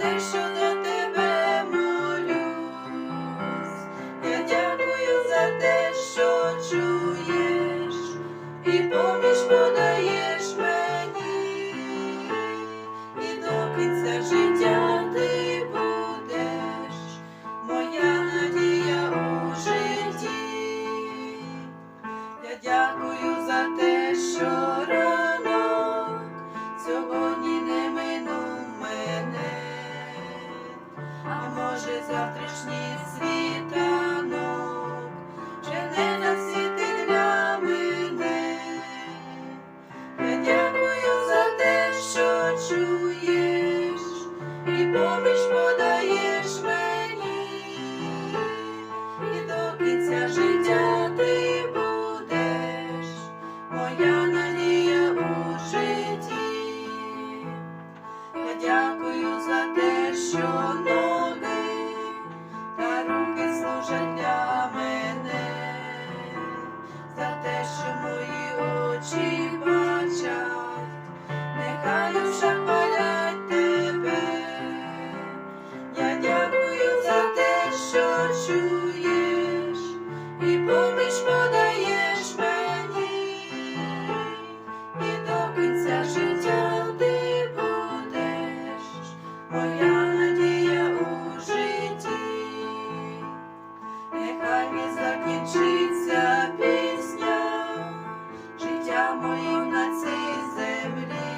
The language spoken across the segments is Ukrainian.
те, що тебе молюсь, я дякую за те, що чуєш, і поміж. завтрашній світанок, чи не насвітить для мене. Дякую за те, що чуєш, і поміч подаєш мені, і до кінця життя ти будеш, моя надія у житті. Я дякую за те, що. поміч подаєш мені, і до кінця життя ти будеш, моя надія у житті, нехай мій закінчиться пісня, життя моє на цій землі,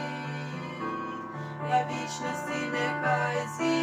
я вічності нехай зі.